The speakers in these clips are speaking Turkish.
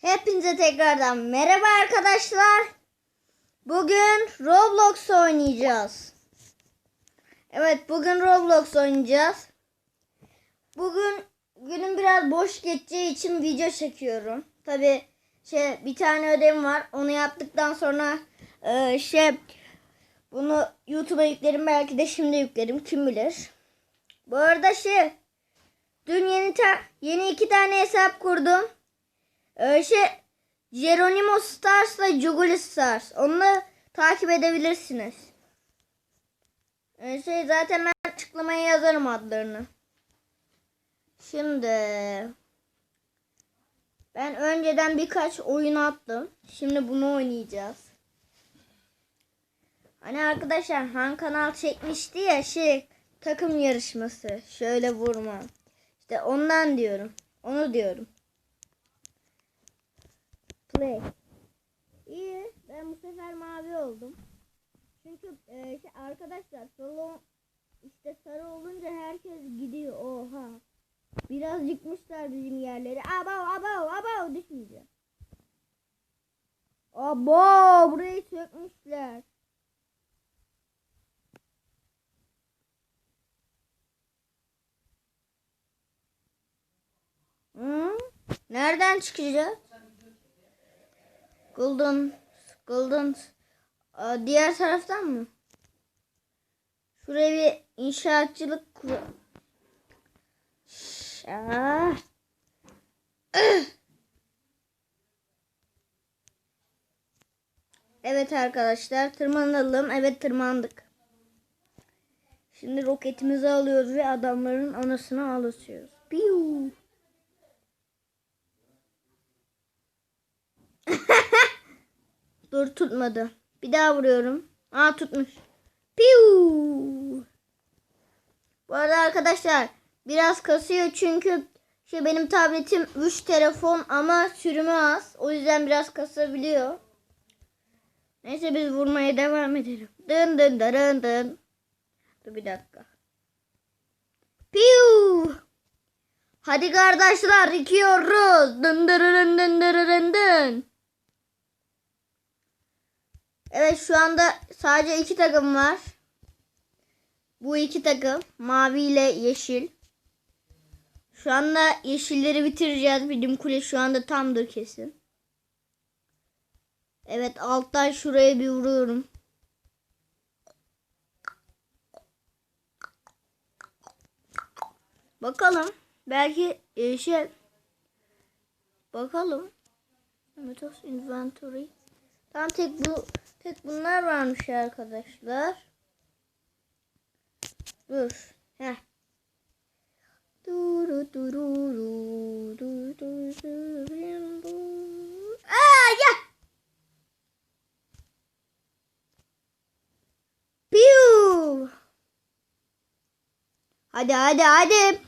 Hepinize tekrardan merhaba arkadaşlar. Bugün Roblox oynayacağız. Evet bugün Roblox oynayacağız. Bugün günüm biraz boş geçeceği için video çekiyorum. Tabi şey bir tane ödevim var. Onu yaptıktan sonra e, şey bunu YouTube'a yüklerim belki de şimdi yüklerim kim bilir. Bu arada şey dün yeni ta- yeni iki tane hesap kurdum. Ee, şey Geronimo Stars ve Jugulis Stars. Onları takip edebilirsiniz. Ee, şey zaten ben açıklamaya yazarım adlarını. Şimdi ben önceden birkaç oyun attım. Şimdi bunu oynayacağız. Hani arkadaşlar Han kanal çekmişti ya şey takım yarışması. Şöyle vurma. İşte ondan diyorum. Onu diyorum. Play. İyi. Ben bu sefer mavi oldum. Çünkü e, şey, arkadaşlar salon işte sarı olunca herkes gidiyor. Oha. Biraz yıkmışlar bizim yerleri. Abav abav abav düşmeyeceğim. Abo burayı sökmüşler. Hı? Nereden çıkacağız? Golden, Golden. Aa, diğer taraftan mı? Şuraya bir inşaatçılık kur. Ah. Evet arkadaşlar tırmanalım. Evet tırmandık. Şimdi roketimizi alıyoruz ve adamların anasını ağlatıyoruz. Piu. Dur tutmadı. Bir daha vuruyorum. Aa tutmuş. Piu. Bu arada arkadaşlar biraz kasıyor çünkü şey benim tabletim 3 telefon ama sürümü az. O yüzden biraz kasabiliyor. Neyse biz vurmaya devam edelim. Dın dın dın dın. Dur bir dakika. Piu. Hadi kardeşler yıkıyoruz. Dın dın dın dın dın dın dın. Evet şu anda sadece iki takım var. Bu iki takım mavi ile yeşil. Şu anda yeşilleri bitireceğiz. Bilim kule şu anda tamdır kesin. Evet alttan şuraya bir vuruyorum. Bakalım. Belki e, şey bakalım. Metos inventory. Tam tek bu tek bunlar varmış arkadaşlar. Dur. Heh. Duru duru duru duru. Aa ya. Piu. Hadi hadi hadi.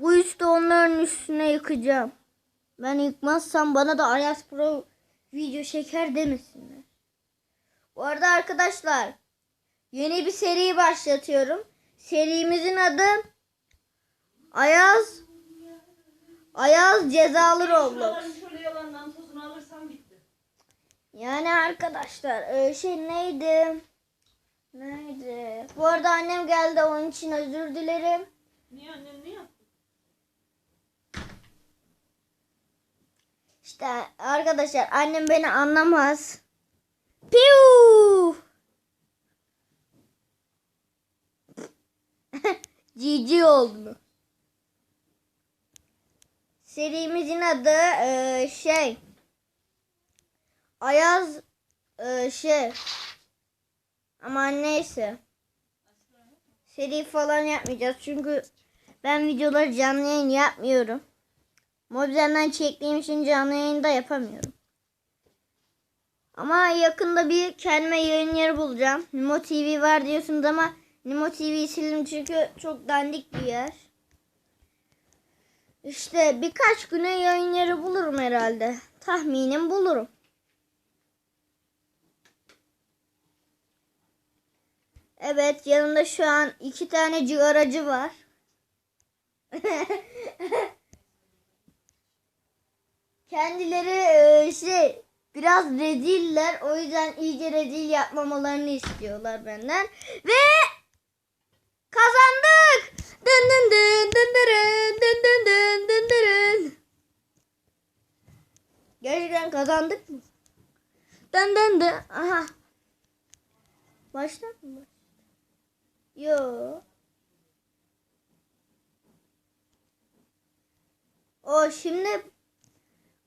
Bu üstü onların üstüne yıkacağım. Ben yıkmazsam bana da Ayas Pro video çeker demesinler. Bu arada arkadaşlar yeni bir seri başlatıyorum. Serimizin adı Ayaz Ayaz cezalı Roblox. Yani arkadaşlar e, şey neydi? Neydi? Bu arada annem geldi onun için özür dilerim. Niye annem ne yaptı? İşte arkadaşlar annem beni anlamaz. Piu! Cici oldu. Serimizin adı e, şey Ayaz e, şey ama neyse. Seri falan yapmayacağız çünkü ben videoları canlı yayın yapmıyorum. Mobizen'den çektiğim için canlı yayında yapamıyorum. Ama yakında bir kendime yayın yeri bulacağım. Nimo TV var diyorsunuz ama Nimo TV'yi sildim çünkü çok dandik bir yer. İşte birkaç güne yayın yeri bulurum herhalde. Tahminim bulurum. Evet yanımda şu an iki tane cigaracı var. kendileri e, şey biraz reziller. O yüzden iyice rezil yapmamalarını istiyorlar benden. Ve kazandık. Dın dın dın dın dırın, dın dın dın dın dırın. Gerçekten kazandık mı? Dın dın dın. Aha. Başlar mı? Yo. O şimdi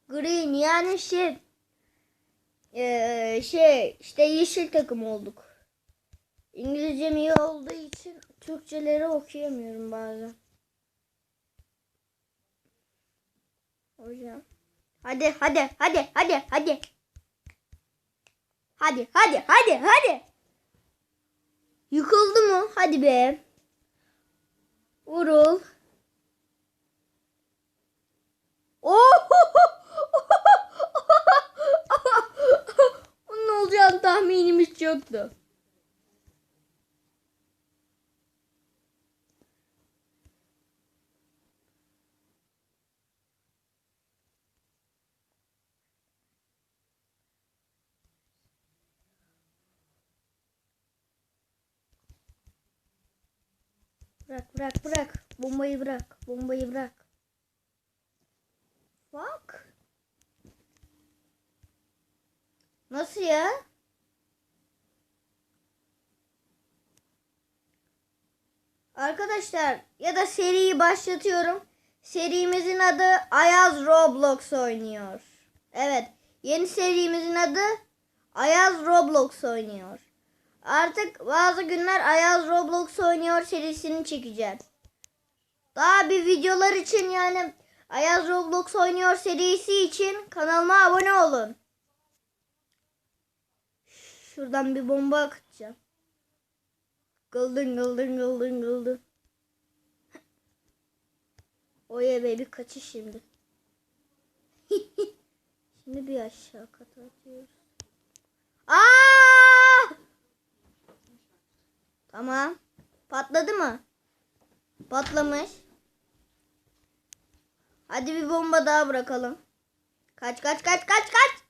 green yani şey eee, şey işte yeşil takım olduk. İngilizcem iyi olduğu için Türkçeleri okuyamıyorum bazen. Hocam. Hadi hadi hadi hadi hadi. Hadi hadi hadi hadi. Yıkıldı mı? Hadi be. Vurul. Yoktu. Bırak bırak bırak. Bombayı bırak. Bombayı bırak. Bak. Nasıl ya? Arkadaşlar ya da seriyi başlatıyorum. Serimizin adı Ayaz Roblox oynuyor. Evet. Yeni serimizin adı Ayaz Roblox oynuyor. Artık bazı günler Ayaz Roblox oynuyor serisini çekeceğim. Daha bir videolar için yani Ayaz Roblox oynuyor serisi için kanalıma abone olun. Şuradan bir bomba. Gıldın gıldın gıldın gıldın. Oya bir kaçış şimdi. şimdi bir aşağı kata atıyoruz. Aa! Tamam. Patladı mı? Patlamış. Hadi bir bomba daha bırakalım. Kaç kaç kaç kaç kaç.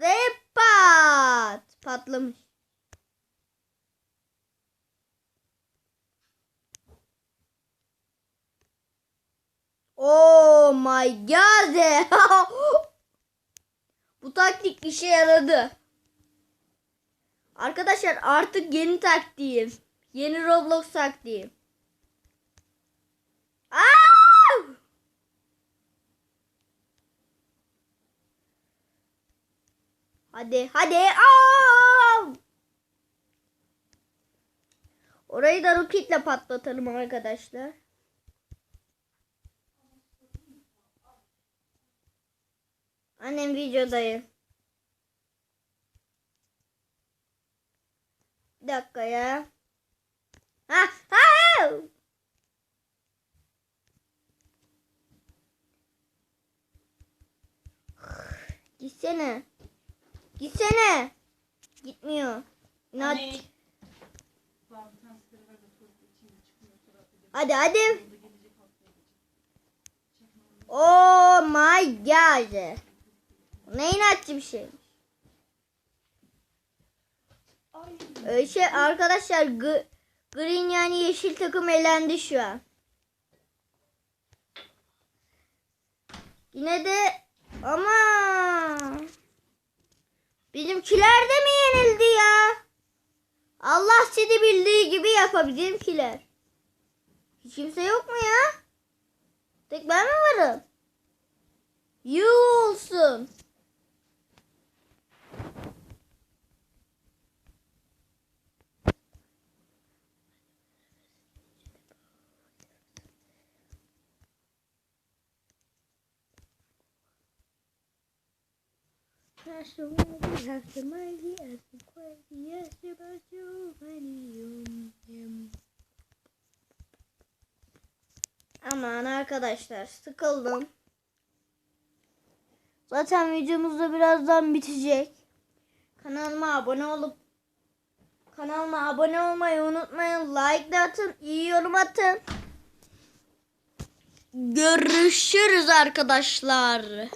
Ve pat. Patlamış. Oh my god. Bu taktik işe yaradı. Arkadaşlar artık yeni taktiğim. Yeni Roblox taktiğim. Hadi hadi. Aa! Orayı da roketle patlatalım arkadaşlar. Annem videodayım. Bir dakika ya. Ha ha. Gitsene. Gitsene. Gitmiyor. De Hadi hadi. Oh my god. Ne inatçı bir şey. Ay. Ee, şey arkadaşlar green yani yeşil takım elendi şu an. Yine de ama bizimkiler de mi yenildi ya? Allah sizi bildiği gibi yapar bizimkiler. Hiç kimse yok mu ya? Tek ben mi varım? Yuh olsun. Way we have the as the crazy yes about yum Aman arkadaşlar sıkıldım. Zaten videomuz da birazdan bitecek. Kanalıma abone olup kanalıma abone olmayı unutmayın. Like de atın, iyi yorum atın. Görüşürüz arkadaşlar.